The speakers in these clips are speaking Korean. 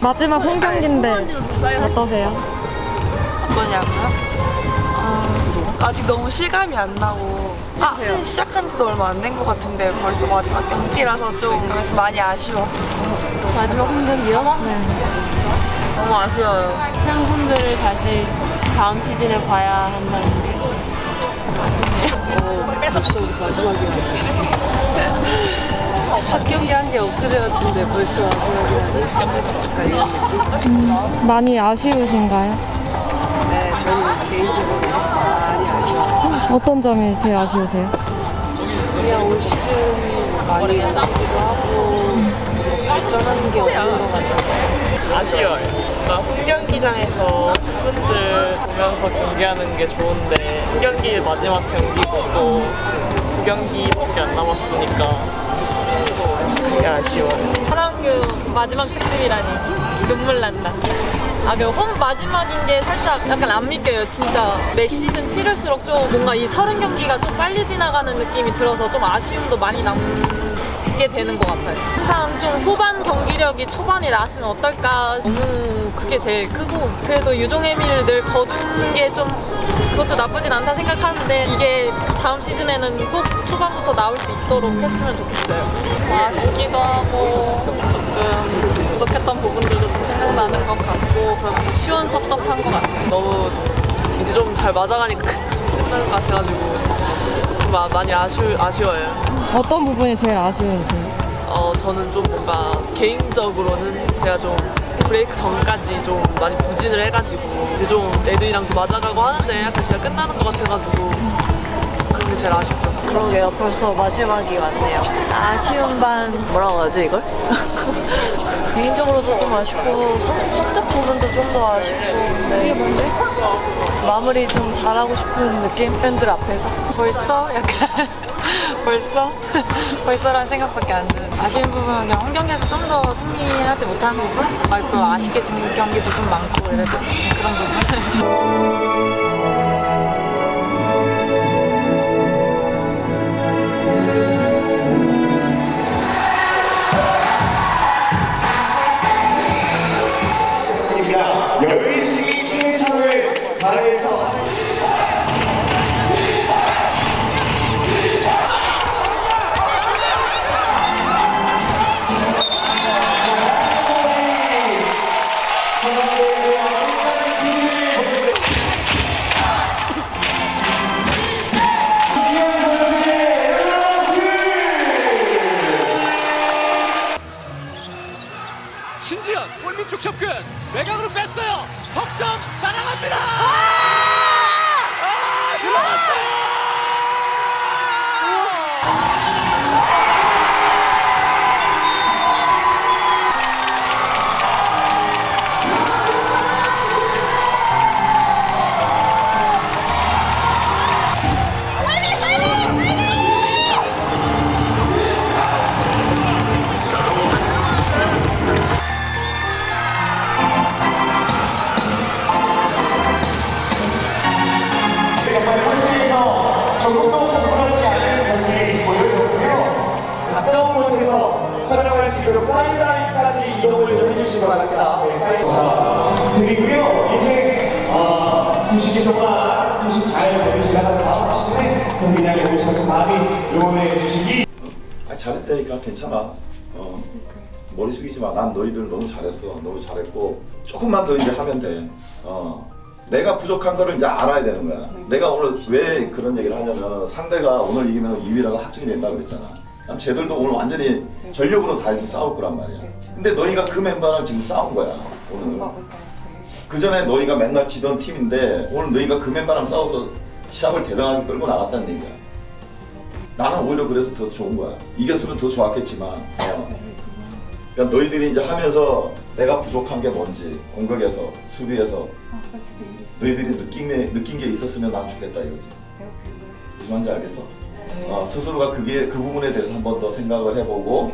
마지막 홈 경기인데 어떠세요? 어떠냐고요? 아, 직 너무 실감이 안 나고 시즌 시작한 지도 얼마 안 된 것 같은데 벌써 마지막 경기라서 좀 많이 아쉬워. 마지막 홈 경기요? 네. 너무 아쉬워요. 팬분들을 다시 다음 시즌에 봐야 한다는 게 첫 경기 한 게 엊그제 같은데 벌써 마지막이라니 진짜 마지막이다 이런 느낌? 많이 아쉬우신가요? 네 저는 개인적으로 많이 아쉬워요 어떤 점이 제일 아쉬우세요? 그냥 올 시즌 많이 늦기도 하고 발전하는 게 없는 것 같아요 아쉬워요. 그러니까 홈경기장에서 팬분들 보면서 경기하는 게 좋은데 홈경기 마지막 경기고 또 두 경기밖에 안 남았으니까 그게 아쉬워요. 사랑교 마지막 특집이라니 눈물 난다. 아, 그홈 마지막인 게 살짝 약간 안 믿겨요. 진짜 매 시즌 치를수록 좀 뭔가 이 서른 경기가 좀 빨리 지나가는 느낌이 들어서 좀 아쉬움도 많이 남 게 되는 것 같아요. 항상 좀 후반 경기력이 초반에 나왔으면 어떨까 너무 그게 제일 크고 그래도 유종의미를 늘 거두는 게 좀 그것도 나쁘진 않다 생각하는데 이게 다음 시즌에는 꼭 초반부터 나올 수 있도록 했으면 좋겠어요. 아쉽기도 하고 조금 부족했던 부분들도 좀 생각나는 것 같고 그러면서 시원섭섭한 것 같아요 너무 이제 좀 잘 맞아가니까 끝날 것 같아가지고 좀 마- 많이 아쉬, 아쉬워요. 어떤 부분이 제일 아쉬우세요? 어, 저는 좀 뭔가 개인적으로는 제가 좀 브레이크 전까지 좀 많이 부진을 해가지고 이제 좀 애들이랑도 맞아가고 하는데 약간 진짜 끝나는 것 같아가지고 그게 제일 아쉽죠. 그러게요 벌써 마지막이 왔네요 아쉬운 반 뭐라고 하지 이걸? 개인적으로도 좀 아쉽고 성, 성적 부분도 좀 더 아쉽고 이게 뭔데? 마무리 좀 잘하고 싶은 느낌? 팬들 앞에서 벌써? 약간 벌써? 벌써라는 생각밖에 안 드는 아쉬운 부분은 그냥 홈 경기에서 좀 더 승리하지 못한 부분? 말또 아쉽게 진 경기도 좀 많고 그래도 그런 부분 신지현 골밑 쪽 접근 외곽으로 뺐어요. 석점 날아갑니다 있도록 사이드라인까지 이동을 좀 해주시기 바랍니다. 네, 사이드. 자, 그리고요, 이제 어, 90일 동안 90 잘 보내시다가 다음 시즌에 경기장에 오셔서 많이 응원해 주시기 아 잘했다니까 괜찮아. 어. 머리 숙이지 마. 난 너희들 너무 잘했어. 너무 잘했고 조금만 더 이제 하면 돼. 어. 내가 부족한 거를 이제 알아야 되는 거야. 내가 오늘 왜 그런 얘기를 하냐면 상대가 오늘 이기면 2위라고 확정이 된다고 그랬잖아. 그럼 쟤들도 오늘 완전히 전력으로 다해서 싸울 거란 말이야. 근데 너희가 그 멤버랑 지금 싸운 거야. 오늘. 그 전에 너희가 맨날 지던 팀인데 오늘 너희가 그 멤버랑 싸워서 시합을 대단하게 끌고 나갔다는 얘기야. 나는 오히려 그래서 더 좋은 거야. 이겼으면 더 좋았겠지만. 어. 그러니까 너희들이 이제 하면서 내가 부족한 게 뭔지 공격에서 수비에서 너희들이 느낀 게, 느낀 게 있었으면 난 좋겠다 이거지. 무슨 말인지 알겠어? 어, 스스로가 그게 그 부분에 대해서 한 번 더 생각을 해보고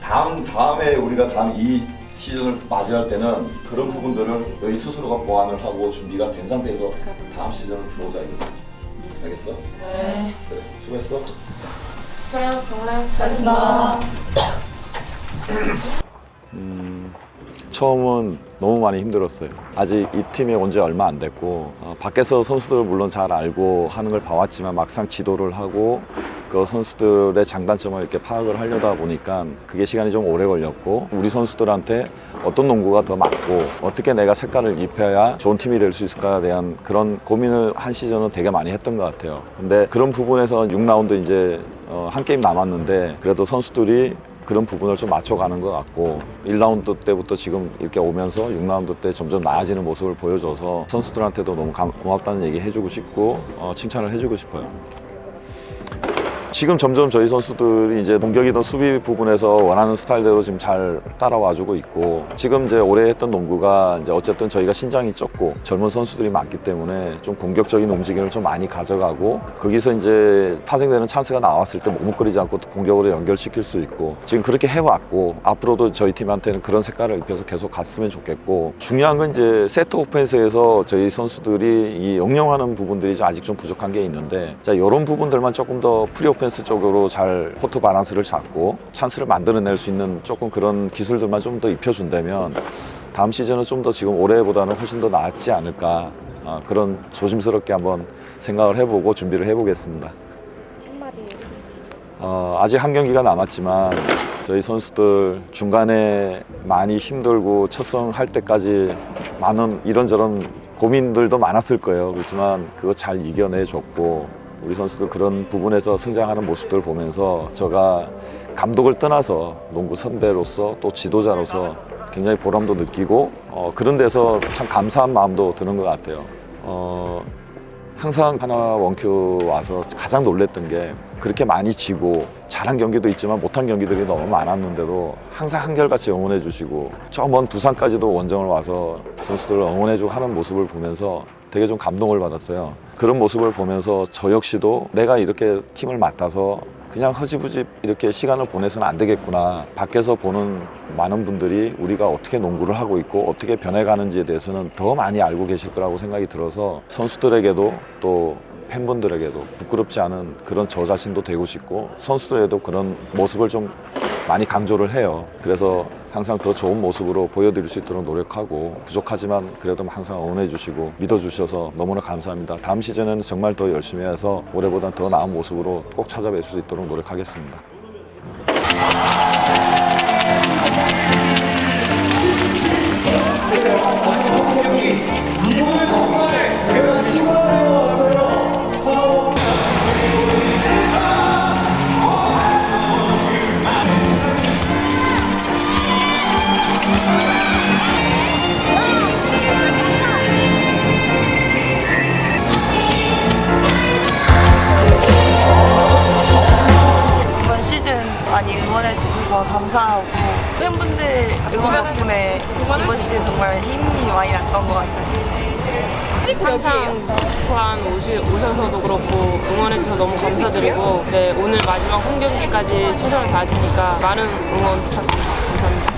다음 다음에 우리가 다음 이 시즌을 맞이할 때는 그런 부분들을 너희 스스로가 보완을 하고 준비가 된 상태에서 다음 시즌을 들어오자 이거지. 알겠어? 네. 그래, 수고했어. 음, 처음은 너무 많이 힘들었어요. 아직 이 팀에 온 지 얼마 안 됐고 어, 밖에서 선수들을 물론 잘 알고 하는 걸 봐왔지만 막상 지도를 하고 그 선수들의 장단점을 이렇게 파악을 하려다 보니까 그게 시간이 좀 오래 걸렸고 우리 선수들한테 어떤 농구가 더 맞고 어떻게 내가 색깔을 입혀야 좋은 팀이 될 수 있을까에 대한 그런 고민을 한 시즌은 되게 많이 했던 것 같아요. 근데 그런 부분에서 6라운드 이제 어, 한 게임 남았는데 그래도 선수들이 그런 부분을 좀 맞춰가는 것 같고 1라운드 때부터 지금 이렇게 오면서 6라운드 때 점점 나아지는 모습을 보여줘서 선수들한테도 너무 감- 고맙다는 얘기 해주고 싶고 어, 칭찬을 해주고 싶어요. 지금 점점 저희 선수들이 이제 공격이든 수비 부분에서 원하는 스타일대로 지금 잘 따라와주고 있고 지금 이제 올해 했던 농구가 이제 어쨌든 저희가 신장이 적고 젊은 선수들이 많기 때문에 좀 공격적인 움직임을 좀 많이 가져가고 거기서 이제 파생되는 찬스가 나왔을 때 머뭇거리지 않고 공격으로 연결시킬 수 있고 지금 그렇게 해왔고 앞으로도 저희 팀한테는 그런 색깔을 입혀서 계속 갔으면 좋겠고 중요한 건 이제 세트 오펜스에서 저희 선수들이 이 영영하는 부분들이 아직 좀 부족한 게 있는데 자 이런 부분들만 조금 더 프리 오 펜스 쪽으로 잘 코트 바란스를 잡고 찬스를 만들어낼 수 있는 조금 그런 기술들만 좀 더 입혀준다면 다음 시즌은 좀 더 지금 올해보다는 훨씬 더 나았지 않을까 아, 그런 조심스럽게 한번 생각을 해보고 준비를 해보겠습니다. 어, 아직 한 경기가 남았지만 저희 선수들 중간에 많이 힘들고 첫성할 때까지 많은 이런저런 고민들도 많았을 거예요. 그렇지만 그거 잘 이겨내줬고 우리 선수들 그런 부분에서 성장하는 모습들을 보면서 제가 감독을 떠나서 농구 선배로서 또 지도자로서 굉장히 보람도 느끼고 어, 그런 데서 참 감사한 마음도 드는 것 같아요. 어, 항상 하나 원큐 와서 가장 놀랬던 게 그렇게 많이 지고 잘한 경기도 있지만 못한 경기들이 너무 많았는데도 항상 한결같이 응원해 주시고 저 먼 부산까지도 원정을 와서 선수들을 응원해 주고 하는 모습을 보면서 되게 좀 감동을 받았어요. 그런 모습을 보면서 저 역시도 내가 이렇게 팀을 맡아서 그냥 허지부지 이렇게 시간을 보내서는 안 되겠구나. 밖에서 보는 많은 분들이 우리가 어떻게 농구를 하고 있고 어떻게 변해가는지에 대해서는 더 많이 알고 계실 거라고 생각이 들어서 선수들에게도 또 팬분들에게도 부끄럽지 않은 그런 저 자신도 되고 싶고 선수들에도 그런 모습을 좀 많이 강조를 해요. 그래서 항상 더 좋은 모습으로 보여드릴 수 있도록 노력하고 부족하지만 그래도 항상 응원해 주시고 믿어 주셔서 너무나 감사합니다. 다음 시즌에는 정말 더 열심히 해서 올해보다 더 나은 모습으로 꼭 찾아뵐 수 있도록 노력하겠습니다. 감사하고 팬분들 응원 덕분에 이번 시즌 정말 힘이 많이 났던 것 같아요. 항상 포항 오셔서도 그렇고 응원해주셔서 너무 감사드리고 네, 오늘 마지막 홈 경기까지 최선을 다할 테니까 많은 응원 부탁드립니다. 감사합니다.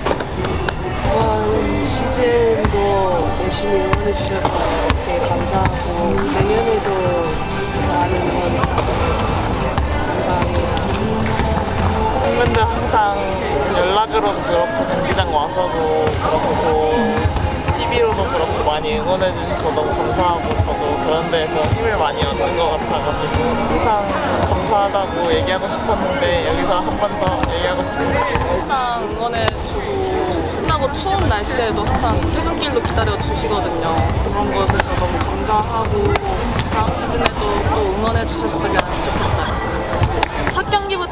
이번 시즌도 열심히 응원해주셔서 되게 감사하고 내년에도 많은 응원 부탁드리겠습니다. 감사합니다. 팬분들 항상 연락으로도 그렇고 경기장 와서도 그렇고 TV로도 그렇고 많이 응원해 주셔서 너무 감사하고 저도 그런 데에서 힘을 많이 얻는 것 같아가지고 항상 감사하다고 얘기하고 싶었는데 여기서 한 번 더 얘기하고 싶습니다. 항상 응원해주고 끝나고 추운 날씨에도 항상 퇴근길도 기다려주시거든요. 그런 것에서 너무 감사하고 다음 시즌에도 또 응원해주셨으면 좋겠어요.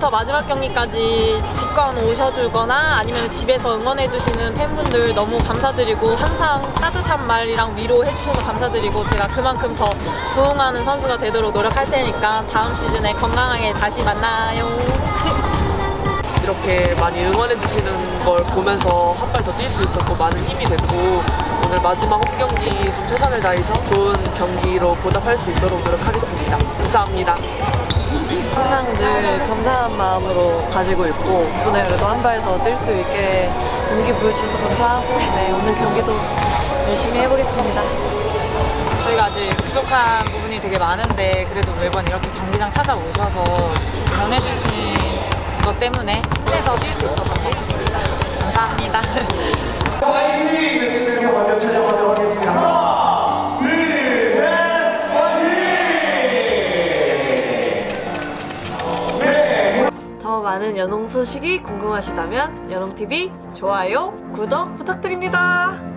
첫 경기부터 마지막 경기까지 직관 오셔주거나 아니면 집에서 응원해주시는 팬분들 너무 감사드리고 항상 따뜻한 말이랑 위로해주셔서 감사드리고 제가 그만큼 더 부응하는 선수가 되도록 노력할 테니까 다음 시즌에 건강하게 다시 만나요. 이렇게 많이 응원해 주시는 걸 보면서 한 발 더 뛸 수 있었고 많은 힘이 됐고 오늘 마지막 홈 경기 좀 최선을 다해서 좋은 경기로 보답할 수 있도록 노력하겠습니다. 감사합니다. 항상 늘 감사한 마음으로 가지고 있고 이번에 그래도 한 발 더 뛸 수 있게 용기 보여주셔서 감사하고 네, 오늘 경기도 열심히 해보겠습니다. 저희가 아직 부족한 부분이 되게 많은데 그래도 매번 이렇게 경기장 찾아오셔서 전해주신 것 때문에 힘내서 뛸 수 있어서. 감사합니다. 파이팅 외치면서 먼저 찾아보도록 하겠습니다. 많은 연홍 소식이 궁금하시다면 연홍TV 좋아요, 구독 부탁드립니다.